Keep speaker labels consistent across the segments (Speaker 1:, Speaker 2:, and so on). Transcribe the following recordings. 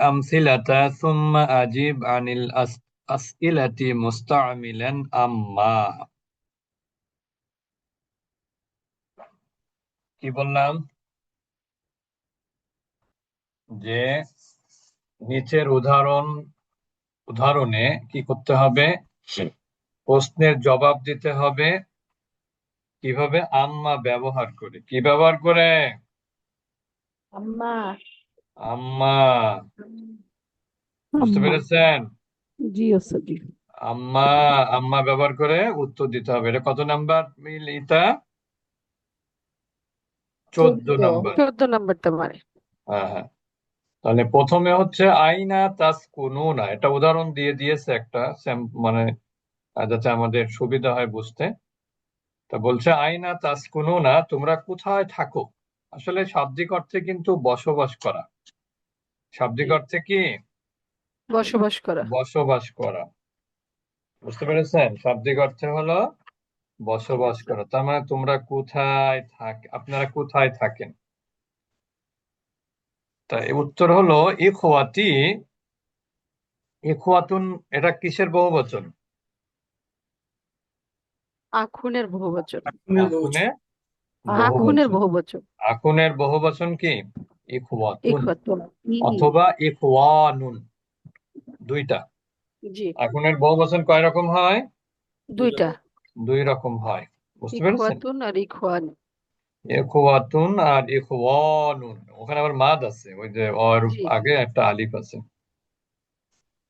Speaker 1: আমসিলাতা সুম্মা আজিব আনিল আসইলাতি মুস্তামিলান আম্মা কি বললাম? যে নিচের উদাহরণ, উদাহরণে কি করতে হবে? প্রশ্নের জবাব দিতে হবে। কীভাবে? আম্মা ব্যবহার করে। কি ব্যবহার করে?
Speaker 2: আম্মা।
Speaker 1: আম্মা। বুঝতে পেরেছেন?
Speaker 2: জি ওস্তাদ জি
Speaker 1: আম্মা আম্মা ব্যবহার করে উত্তর দিতে হবে। এটা কত নাম্বার ইতা চোদ্দ
Speaker 2: চোদ্দ।
Speaker 1: নাম্বার।
Speaker 3: চোদ্দ নম্বরটা মানে
Speaker 1: হ্যাঁ হ্যাঁ। তাহলে প্রথমে হচ্ছে আইনা তাসকুনুনা এটা উদাহরণ দিয়ে দিয়েছে একটা মানে যাতে আমাদের সুবিধা হয় বুঝতে। তা বলছে আইনা তাসকুনুনা তোমরা কোথায় থাকো? আসলে শাব্দিক অর্থে কিন্তু বসবাস করা। শাব্দিক অর্থে কি?
Speaker 3: বসবাস করা।
Speaker 1: বসবাস করা। বুঝতে পেরেছেন? শাব্দিক অর্থে হলো বসবাস করা। তার মানে তোমরা কোথায় থাক আপনারা কোথায় থাকেন? তা উত্তর হলো ইখওয়াতি ইখওয়াতুন এটা কিসের বহুবচন?
Speaker 3: আখুনের বহুবচন।
Speaker 1: আখুনে
Speaker 3: আখুনের
Speaker 1: বহুবচন।
Speaker 3: বহুবচন
Speaker 1: আখুনের বহুবচন কি ইখওয়াতুন অথবা ইখওয়ানুন। দুইটা।
Speaker 3: জি।
Speaker 1: আখুনের বহুবচন কয় রকম হয়?
Speaker 3: দুইটা।
Speaker 1: দুই রকম হয়। বুঝতে পেরেছেন?
Speaker 3: ইখওয়াতুন আর ইখওয়ান।
Speaker 1: ইখওয়াতুন আর ইখওয়ানুন। ওখানে আবার মাদ আছে। ওই যে ওর। আগে একটা আলিফ আছে।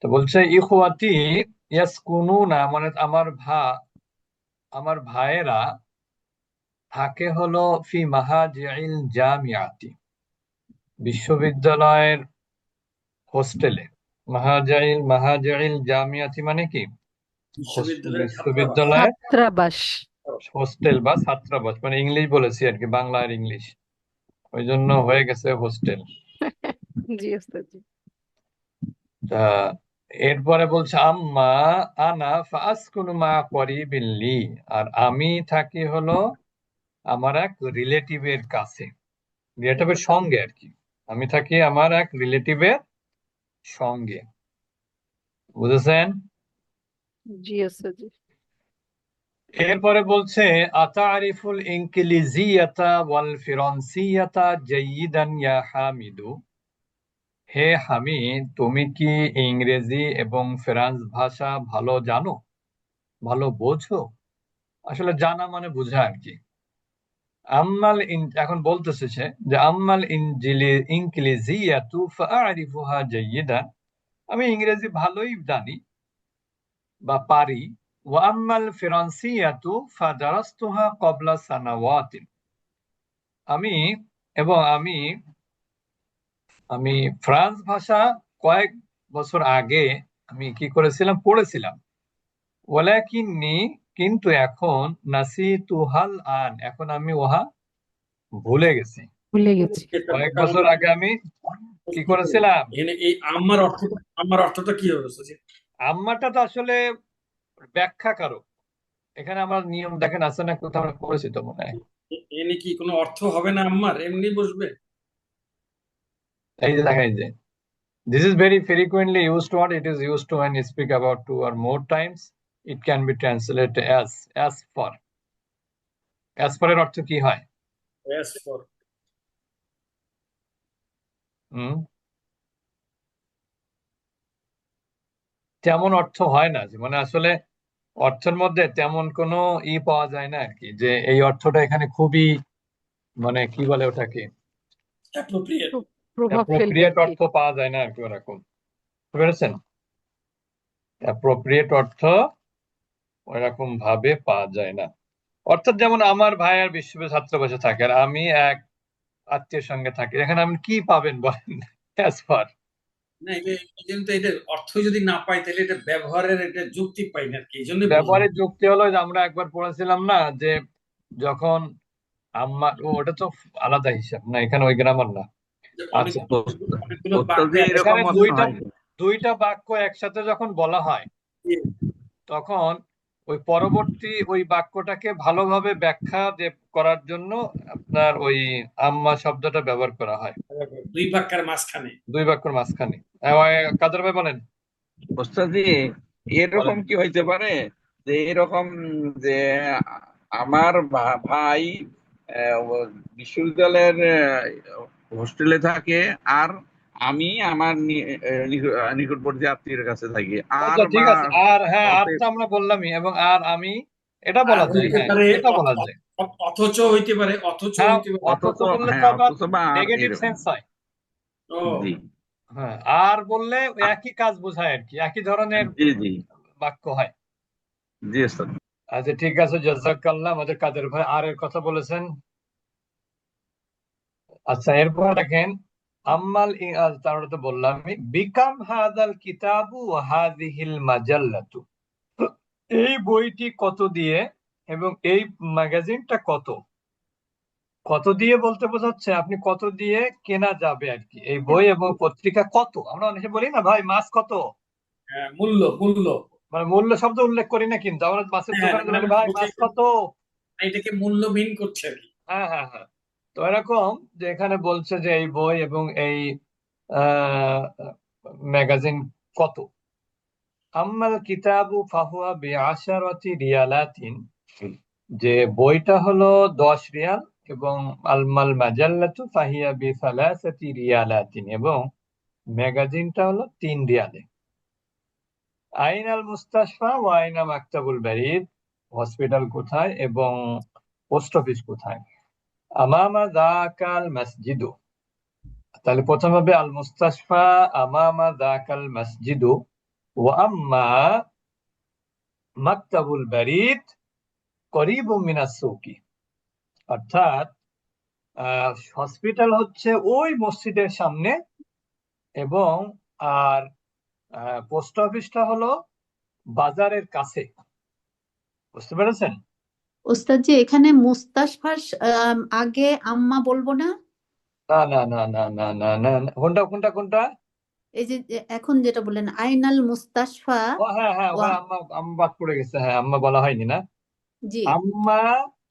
Speaker 1: তো বলছে ইখওয়াতি ইয়াসকুনুনা মানে আমার ভা আমার ভাইয়েরা থাকে হলো ফি মাহাজিল জামিয়াতি বিশ্ববিদ্যালয়ের হোস্টেলে। মাহাজাইল মাহাজাইল জামিয়াতি মানে কি? বিশ্ববিদ্যালয়ের
Speaker 3: ছাত্রাবাস।
Speaker 1: হোস্টেল বা ছাত্রাবাস মানে ইংলিশ বলেছি আর কি বাংলা আর ইংলিশ। ওই জন্য হয়ে গেছে হোস্টেল।
Speaker 3: জি
Speaker 1: তা এরপরে বলছে আম্মা আনা ফাসকুনু মা করিবিন লি আর আমি থাকি হলো আমার এক রিলেটিভের কাছে। রিলেটিভের সঙ্গে আর কি। আমি থাকি আমার এক রিলেটিভের সঙ্গে। বুঝেছেন?
Speaker 3: জি জি।
Speaker 1: এরপরে বলছে আতারিফুল ইনকিলিজিয়াতা ওয়াল ফিরন্সিয়াতা জাইয়িদান ইয়া হামিদু। হে হামিদ তুমি কি ইংরেজি এবং ফ্রান্স ভাষা ভালো জানো? ভালো বোঝো? আসলে জানা মানে বোঝা আর কি। আম্মাল এখন বলতেছে যে, আম্মাল ইনজিলি ইনকিলিজিয়াতু ফাআরিফুহা জাইয়িদান আমি ইংরেজি ভালোই জানি বা পারি। ওয়া আম্মাল ফিরান্সিয়াতু ফাদারাস্তুহা ক্বাবলা সানাওয়াতিন। আমি এবং আমি আমি ফ্রান্স ভাষা কয়েক বছর আগে আমি কি করেছিলাম? পড়েছিলাম। ওয়ালাকিন্নি কিন্তু এখন নাসিতুহাল আন এখন আমি উহা ভুলে গেছি।
Speaker 3: ভুলে গেছি।
Speaker 1: কয়েক বছর আগে আমি কি করেছিলাম?
Speaker 4: এই আম্মার অর্থ আম্মার অর্থটা কি হবে
Speaker 1: আম্মাটা তো আসলে ব্যাখ্যা কারও এখানে আমার নিয়ম দেখেন আছে না কোথাও আমরা পড়েছি তো মনে হয়।
Speaker 4: এনে কি কোনো অর্থ হবে না আম্মার? এমনি বসবে।
Speaker 1: এই যে দেখেন যে। This is very frequently used what it is used to when you speak about two or more times. It can be translated as as for. As for এর অর্থ কি হয়?
Speaker 4: As for.
Speaker 1: হুম? তেমন অর্থ হয় না যে মানে আসলে অর্থের মধ্যে তেমন কোনো ই পাওয়া যায় না আর কি যে এই অর্থটা এখানে খুবই মানে কি বলে ওটাকে?
Speaker 4: Appropriate.
Speaker 1: অ্যাপ্রোপ্রিয়েট অর্থ পাওয়া যায় না আর কি ওরকম। বুঝতে পেরেছেন? অ্যাপ্রোপ্রিয়েট অর্থ ওরকম ভাবে পাওয়া যায় না। অর্থাৎ যেমন আমার ভাই আর বিশ্ববিদ্যালয় ছাত্রাবাসে থাকে আর আমি এক আত্মীয়ের সঙ্গে থাকি এখানে আপনি কি পাবেন বলেন অ্যাজ ফার
Speaker 4: না এটা এই জন্য তো এটা অর্থ যদি না পাই তাহলে এটা ব্যবহারের এটা যুক্তি পাই না কি জন্য
Speaker 1: ব্যবহারের যুক্তি হলো যে আমরা একবার পড়েছিলাম না যে যখন আমার ওটা তো আলাদা হিসাব না এখানে ওই গ্রামার না। আচ্ছা। দুইটা দুইটা বাক্য একসাথে যখন বলা হয় তখন ওই পরবর্তী ওই বাক্যটাকে ভালোভাবে ব্যাখ্যা যে- করার জন্য আপনার ওই আম্মা শব্দটা ব্যবহার করা হয়।
Speaker 4: দুই বাক্যের মাঝখানে।
Speaker 1: দুই বাক্যের মাঝখানে। কাদের ভাই বলেন?
Speaker 5: ওস্তাদি এরকম কি হইতে পারে যে এরকম যে আমার ভাই আহ, বিশ্ববিদ্যালয়ের হোস্টেলে থাকে আর আমি আমার নিকটবর্তী আত্মীয়ের কাছে থাকি। আর
Speaker 1: আচ্ছা ঠিক আছে। আর হ্যাঁ আর তো আমরা বললামই এবং আর আমি এটা বলা যায় হ্যাঁ এটা বলা যায়।
Speaker 4: অথচ হইতে পারে অথচ
Speaker 1: হ্যাঁ
Speaker 4: হইতে পারে।
Speaker 1: অথচ
Speaker 5: অথচ
Speaker 1: বললে তো
Speaker 5: হ্যাঁ
Speaker 1: আবার
Speaker 5: আর
Speaker 1: নেগেটিভ সেন্স হয়। হ্যাঁ আর বললে একই কাজ বোঝায় আর কি একই ধরনের
Speaker 5: জি জি।
Speaker 1: বাক্য হয়।
Speaker 5: জি ওস্তাদ
Speaker 1: আচ্ছা ঠিক আছে জাজাকাল্লাহ আমাদের কাদের ভাই আর এর কথা বলেছেন। আচ্ছা এরপর দেখেন আম্মাল তারপরে তো বললাম আমি বিকাম হাদাল কিতাবু ওয়া হাযিহিল মাজাল্লাতু। এই বইটি কত দিয়ে এবং এই ম্যাগাজিনটা কত? কত দিয়ে বলতে বোঝাচ্ছে? আপনি কত দিয়ে কেনা যাবে আর কি? এই বই এবং পত্রিকা কত? আমরা অনেকে বলি না ভাই মাছ কত?
Speaker 4: হ্যাঁ, মূল্য মূল্য।
Speaker 1: মানে মূল্য শব্দ উল্লেখ করি না কিন্তু আমরা মাছের
Speaker 4: হ্যাঁ
Speaker 1: দোকানে ভাই মাছ কত?
Speaker 4: এটাকে মূল্য মিন করছে
Speaker 1: হ্যাঁ হ্যাঁ হ্যাঁ। তো এরকম যে এখানে বলছে যে এই বই এবং এই ম্যাগাজিন কত? আম্মাল কিতাবু ফাহুয়া বিআশারাতি রিয়ালাতিন। যে বইটা হলো দশ রিয়াল এবং আলমাল মাজাল্লাতু ফাহিয়া বি সালাসাতি রিয়ালাতিন এবং ম্যাগাজিনটা হলো তিন রিয়ালে। আইনাল মুস্তাশফা ওয়া আইনা মাকতাবুল বারিদ হসপিটাল কোথায় এবং পোস্ট অফিস কোথায়? আমামা যাকাল মসজিদু তাহলে প্রথম হবে আল মুস্তাশফা আমামা যাকাল মসজিদু ওয়া আম্মা মাকতাবুল বারিদ করিব মিনাস সুকি অর্থাৎ হসপিটাল হচ্ছে ওই মসজিদের সামনে এবং আর পোস্ট অফিসটা হলো বাজারের কাছে। বুঝতে পেরেছেন?
Speaker 2: ওস্তাদ জি এখানে মুস্তাশফার আম, আগে আম্মা বলবো না
Speaker 1: না না না না না না না না। কোনটা কোনটা কোনটা
Speaker 2: এই যে যে এখন যেটা বললেন আইনাল মুস্তাশফা
Speaker 1: ও হ্যাঁ হ্যাঁ
Speaker 2: ওয়া
Speaker 1: ওখানে আম্মা আম্মা বাদ পড়ে গেছে হ্যাঁ আম্মা বলা হয়নি না
Speaker 2: জি
Speaker 1: আম্মা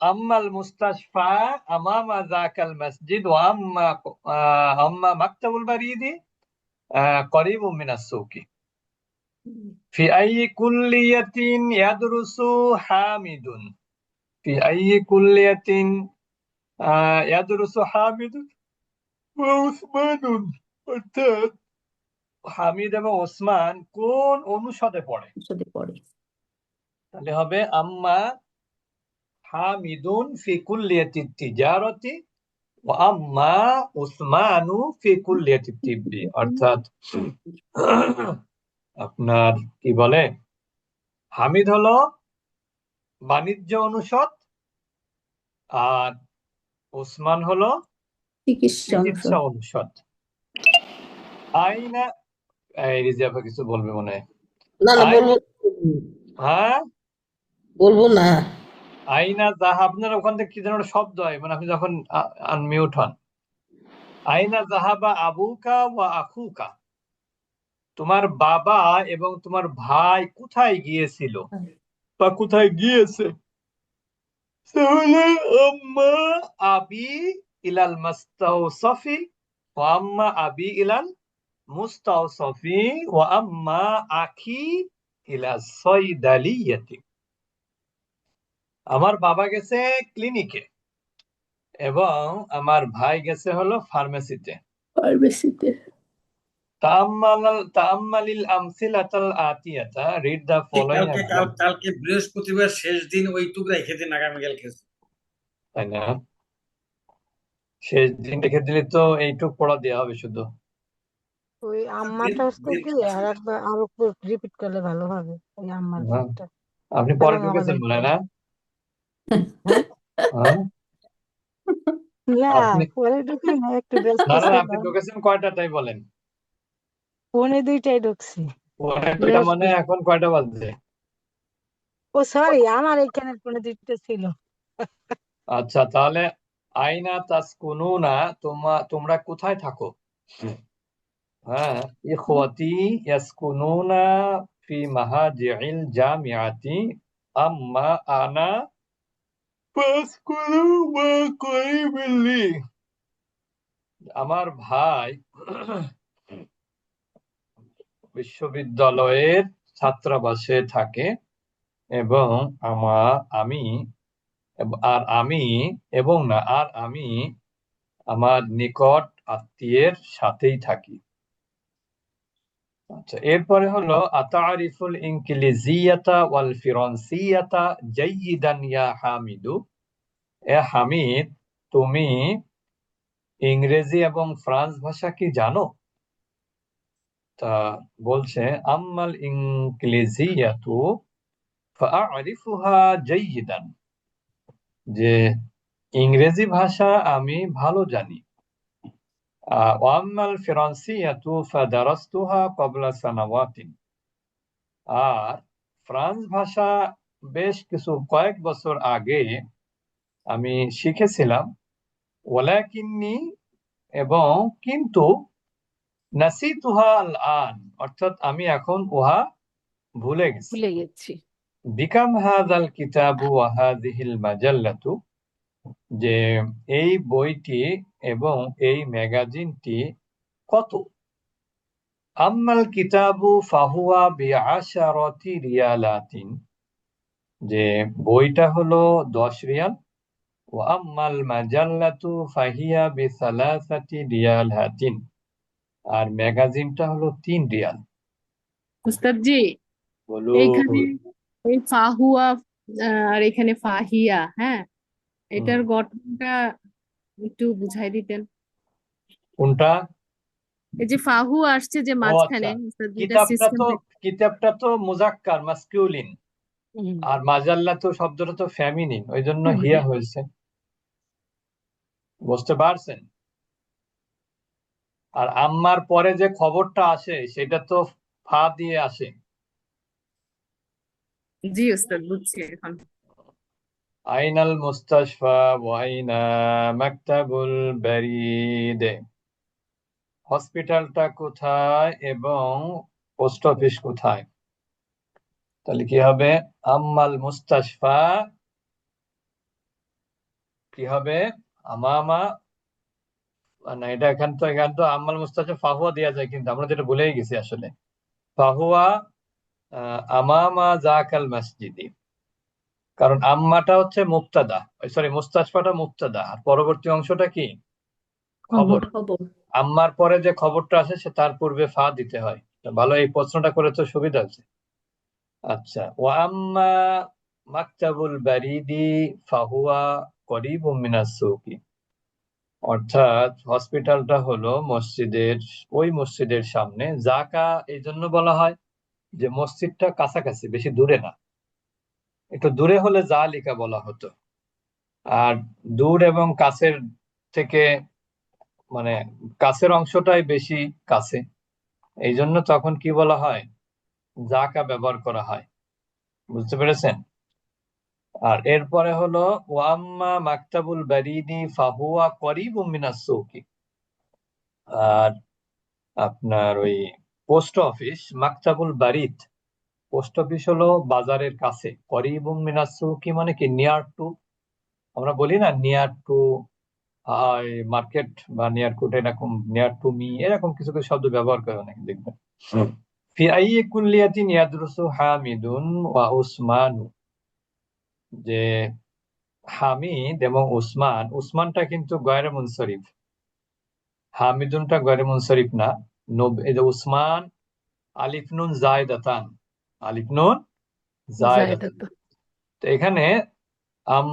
Speaker 1: আম্মাল মুস্তাশফা আমামা যাকাল মসজিদ ওয়া আম্মা আহ, আম্মা মাকতাবুল বারিদি আহ, করিবুম মিনাস সুকি في أي كلية يدرس حامد في أي كلية آه، يدرس حامد وعثمان অর্থাৎ হামিদ এবং ওসমান কোন অনুষদে পড়ে
Speaker 2: সাথে পড়ে
Speaker 1: তাহলে হবে আম্মা হামিদুন ফি কুল্লিয়াতি তিজারতি ওয়া আম্মা উসমানু ফি কুল্লিয়াতি তিব্বি অর্থাৎ আপনার কি বলে হামিদ হলো বাণিজ্য অনুষদ আর ওসমান হলো
Speaker 2: চিকিৎসা অনুষদ।
Speaker 1: আইনা এই কিছু বলবে মনে
Speaker 6: না না বলব।
Speaker 1: হ্যাঁ?
Speaker 6: বলব না।
Speaker 1: আইনা যাহা আপনার ওখান থেকে কি যেন শব্দ হয় মানে আপনি যখন আনমিউট হন। আইনা জাহাবা আবুকা ওয়া আখুকা। তোমার বাবা এবং তোমার ভাই কোথায় গিয়েছিল? বা কোথায় গিয়েছে? তাহলে আম্মা আবি ইলাল মুস্তাওসফি ওয়া আম্মা আবি ইলাল মুস্তাওসফি ওয়া আম্মা আখি ইলা সয়দালিয়াতি আমার বাবা গেছে ক্লিনিকে এবং আমার ভাই গেছে হলো ফার্মেসিতে
Speaker 2: ফার্মেসিতে
Speaker 1: তাআম্মালিল আমসিলাতাল আতিয়াতা। রিড দ্য
Speaker 4: এই
Speaker 1: ফলোইং
Speaker 4: কালকে কালকে বৃহস্পতিবার শেষ দিন ওইটুক রেখে দিন
Speaker 1: তাই না? শেষ দিন রেখে দিলে তো এইটুক পড়া দেওয়া হবে শুধু।
Speaker 3: ওই আম্মাটা হচ্ছে কি আর একবার আরও রিপিট করলে ভালো হবে ওই আম্মার।
Speaker 1: আপনি পরে ঢুকেছেন মনে হয় না? হ্যাঁ?
Speaker 3: না
Speaker 1: আপনি
Speaker 3: পরে ঢুকি না একটু ব্যস্ত
Speaker 1: না না আপনি
Speaker 3: ছিলাম
Speaker 1: ঢুকেছেন কয়টা তাই বলেন।
Speaker 3: পৌনে দুইটায় ঢুকছি।
Speaker 1: পৌনে দুইটা মানে এখন কয়টা বাজছে
Speaker 3: ও সরি আমার এখানে পৌনে দুইটা ছিল।
Speaker 1: আচ্ছা তাহলে আইনা তাসকুনুনা তোমা তোমরা কোথায় থাকো? হ্যাঁ ইখওয়াতি ইয়াসকুনুনা ফি মাহাজিল জামিআতি আম্মা আনা ফাসকুলু মা করিবিল্লি আমার ভাই বিশ্ববিদ্যালয়ের ছাত্রাবাসে থাকে এবং আমার আমি আর আমি এবং না, আর আমি আমার নিকট আত্মীয়ের সাথেই থাকি। আচ্ছা এরপরে হলো, আতারিফুল ইনকিলিজিয়াতা ওয়াল ফিরন্সিয়াতা জাইয়িদান ইয়া হামিদু। এ হামিদ, তুমি ইংরেজি এবং ফ্রান্স ভাষা কি জানো? তা বলছে, আম্মাল ইনকিলিজিয়াতু ফাআরিফুহা জাইয়িদান যে ইংরেজি ভাষা আমি ভালো জানি। ওয়াম্মাল ফিরান্সিয়াতু ফাদারাসতুহা ক্বাবলা সানাওয়াতিন আর ফ্রান্স ভাষা বেশ কিছু কয়েক বছর আগে আমি শিখেছিলাম। ওয়ালাকিন্নি এবং কিন্তু নাসিতুহা আল আন অর্থাৎ আমি এখন উহা ভুলে গেছি।
Speaker 7: ভুলে গেছি।
Speaker 1: বিকাম কিতাবু ওয়া মাজাল্লাতু যে এই বইটি এবং এই ম্যাগাজিনটি কত? আম্মাল কিতাবু ফাহুয়া বিআশারাতি রিয়ালাতিন যে বইটা হলো দশ রিয়াল। ও আম্মাল মাজাল্লাতু ফাহিয়া বিসালাসাতি রিয়ালাতিন আর ম্যাগাজিনটা হলো তিন রিয়াল।
Speaker 7: উস্তাদ জি
Speaker 1: বলো
Speaker 7: এইখানে এই ফাহুয়া আর এখানে ফাহিয়া হ্যাঁ? এটার গঠনটা একটু বুঝাই দিতেন।
Speaker 1: কোনটা?
Speaker 7: এই যে ফাহু আসছে যে মাঝখানে
Speaker 1: আচ্ছা। কিতাবটা তো কিতাবটা তো মুজাক্কার মাসকিউলিন। আর মাজাল্লা তো শব্দটা তো ফেমিনিন ওই জন্য হিয়া হয়েছে। বুঝতে পারছেন? আর আম্মার পরে যে খবরটা আসে সেটা তো ফা দিয়ে আসে।
Speaker 7: জি উস্তাদ বুঝছি এখন।
Speaker 1: আইনাল মুস্তাশফা ওয়াইনা মাকতাবুল বারিদে। হসপিটালটা কোথায় এবং পোস্ট অফিস কোথায়? তাহলে কি হবে? আম্মাল মুস্তাশফা কি হবে? আমামা না এটা এখান তো এখান তো আম্মাল মুস্তাশফা ফাহুয়া দেওয়া যায় কিন্তু আমরা যেটা ভুলেই গেছি আসলে। ফাহুয়া আমামা জাকাল মসজিদি। কারণ আম্মাটা হচ্ছে মুক্তাদা সরি মুস্তাশফাটা মুক্তাদা আর পরবর্তী অংশটা কি? খবর। আম্মার পরে যে খবরটা আসে সে তার পূর্বে ফা দিতে হয়। ভালো এই প্রশ্নটা করে তো সুবিধা আছে আচ্ছা ও আম্মা মাকতাবুল বারিদি ফাহুয়া করিবুম মিনাস সুকি। অর্থাৎ হসপিটালটা হলো মসজিদের, ওই মসজিদের সামনে। জাকা এই জন্য বলা হয় যে মসজিদটা কাছাকাছি, বেশি দূরে না। একটু দূরে হলে জালিকা বলা হতো। আর দূর এবং কাছের থেকে মানে কাছের অংশটাই বেশি কাছে। এই জন্য তখন কি বলা হয়? জাকা ব্যবহার করা হয়। বুঝতে পেরেছেন? আর এরপরে হলো ওয়াম্মা মাকতাবুল বারিদি ফাহুয়া করিবুম মিনাস সুকি। আর আপনার ওই পোস্ট অফিস মাকতাবুল বারিদ পোস্ট অফিস হলো বাজারের কাছে। করিবুম মিনাস সুকি মানে কি? নিয়ার টু আমরা বলি না নিয়ার টু মার্কেট বা নিয়ার টু এরকম নিয়ার টু মি এরকম কিছু কিছু শব্দ ব্যবহার করে অনেকে দেখবেন। ফি আইয়ি কুল্লিয়াতিন ইয়াদরুসু হামিদুন ওয়া উসমানু। যে হামিদ এবং উসমান উসমানটা কিন্তু গয়রে মুনসরিফ। হামিদুনটা গয়রে মুনসরিফ না। উসমান আলিফনুন জায়দাতান। আলিফ নুন জায়দাতান। তো এখানে আম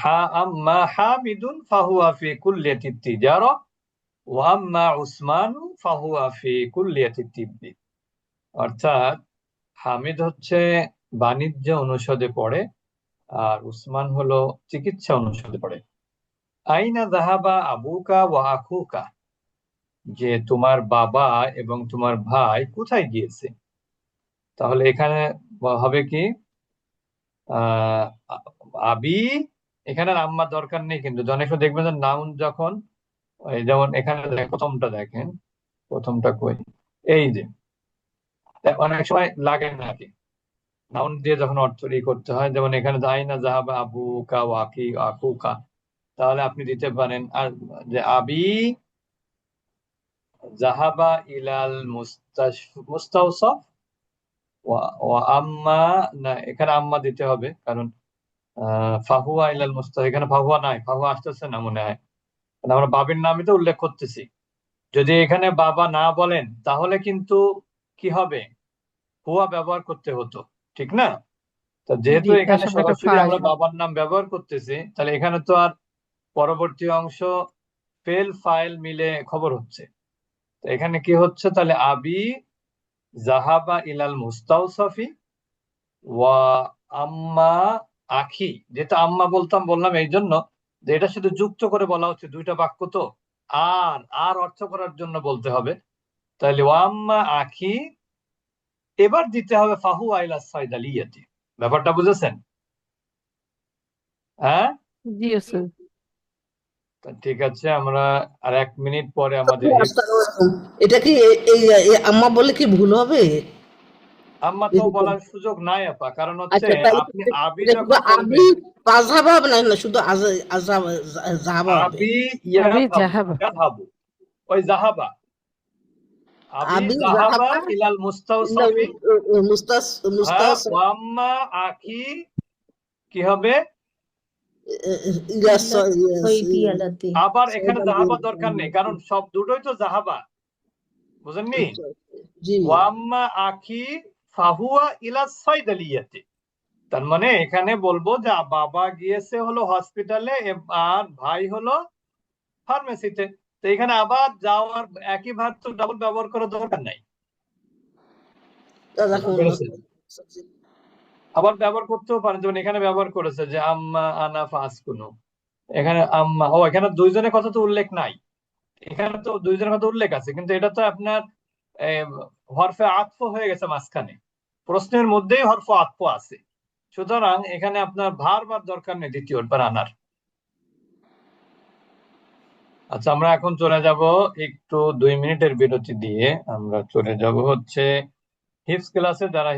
Speaker 1: হা আম্মা হামিদুন ফাহুয়া ফি কুল্লিয়াতি তিজারা ওয়া আম্মা উসমানু ফাহুয়া ফি কুল্লিয়াতি তিব্বি অর্থাৎ হামিদ হচ্ছে বাণিজ্য অনুষদে পড়ে। আর উসমান হলো চিকিৎসা অনুষদে পড়ে। আইনা যাহাবা আবুকা ওয়া আখুকা, যে তোমার বাবা এবং তোমার ভাই কোথায় গিয়েছে? তাহলে এখানে হবে কি? আবি, এখানে আর আম্মা দরকার নেই কিন্তু। একটু দেখবেন যে নাউন যখন যেমন এখানে প্রথমটা দেখেন, প্রথমটা কই? এই যে, অনেক সময় লাগে না কি। নাউন দিয়ে যখন অর্থ ই করতে হয়, যেমন এখানে আইনা জাহাবা আবু কা ওয়াকি আকুকা, তাহলে আপনি দিতে পারেন, আর যে আবি জাহাবা ইলাল মুস্তাশ, মুস্তাওসাফ, ওয়া আম্মা না, এখানে আম্মা দিতে হবে, কারণ ফাহুয়া ইলাল মুস্তাহ এখানে ফাহুয়া নাই, ফাহুয়া আসতেছে না মনে হয়। কারণ আমরা বাবির নামই তো উল্লেখ করতেছি। যদি এখানে বাবা না বলেন, তাহলে কিন্তু কি হবে? হুয়া ব্যবহার করতে হতো। ঠিক না? তো যেহেতু এখানে সরাসরি আমরা বাবার নাম ব্যবহার করতেছি তাহলে এখানে তো আর পরবর্তী অংশ ফেল ফাইল মিলে খবর হচ্ছে। তো এখানে কি হচ্ছে? তাহলে আবি জাহাবা ইলাল মুস্তাওসাফি ওয়া আম্মা আখি। যেটা আম্মা বলতাম বললাম এই জন্য যে এটা শুধু যুক্ত করে বলা হচ্ছে দুইটা বাক্য তো। আর আর অর্থ করার জন্য বলতে হবে। তাহলে ওয়াম্মা আখি এবার দিতে হবে ফাহু আইলা সাইদালিয়াতি ব্যাপারটা বুঝেছেন? হ্যাঁ?
Speaker 7: জি স্যার।
Speaker 1: ঠিক আছে আমরা আর এক মিনিট পরে আমাদের
Speaker 6: এটা কি এই আম্মা বলে কি ভুল হবে?
Speaker 1: আম্মা তো বলার সুযোগ নাই আপা। কারণ হচ্ছে
Speaker 6: আচ্ছা
Speaker 1: আপনি আবি
Speaker 6: শুধু আবি হবে না না শুধু আজ আজহাব জাহাবা হবে।
Speaker 1: আবি
Speaker 7: আবি জাহাবা।
Speaker 1: ওই জাহাবা। আবি
Speaker 6: আবি
Speaker 1: জাহাবা
Speaker 6: জাহাবা
Speaker 1: ইলাল মুস্তাওসাফি
Speaker 6: মুস্তাস মুস্তাস
Speaker 1: ওয়াম্মা আখি কি হবে?
Speaker 6: ইয়াস
Speaker 2: সৈদি আলাতে।
Speaker 1: আবার এখানে জাহাবা দরকার নেই কারণ সব দুটোই তো জাহাবা। বুঝেননি? ওয়াম্মা আখি ফাহুয়া ইলা সাইদালিয়াতে। তার মানে এখানে বলব যে বাবা গিয়েছে হলো হসপিটালে আর ভাই হলো ফার্মেসিতে তো এখানে আবার যাওয়ার একই ভাব তো ডাবল ব্যবহার করার দরকার নাই। আবার ব্যবহার করতেও পারেন যেমন এখানে ব্যবহার করেছে যে আম্মা আনা ফাসকুনু এখানে আম্মা ও এখানে দুইজনের কথা তো উল্লেখ নাই। এখানে তো দুইজনের কথা উল্লেখ আছে কিন্তু এটা তো আপনার হরফে আতফ হয়ে গেছে মাঝখানে। প্রশ্নের মধ্যেই হরফ আতফ আছে। সুতরাং এখানে আপনার ভার বার দরকার নেই দ্বিতীয়বার আনার। আচ্ছা আমরা এখন চলে যাব একটু দুই মিনিটের বিরতি দিয়ে। আমরা চলে যাব হচ্ছে হিপস ক্লাসে যারা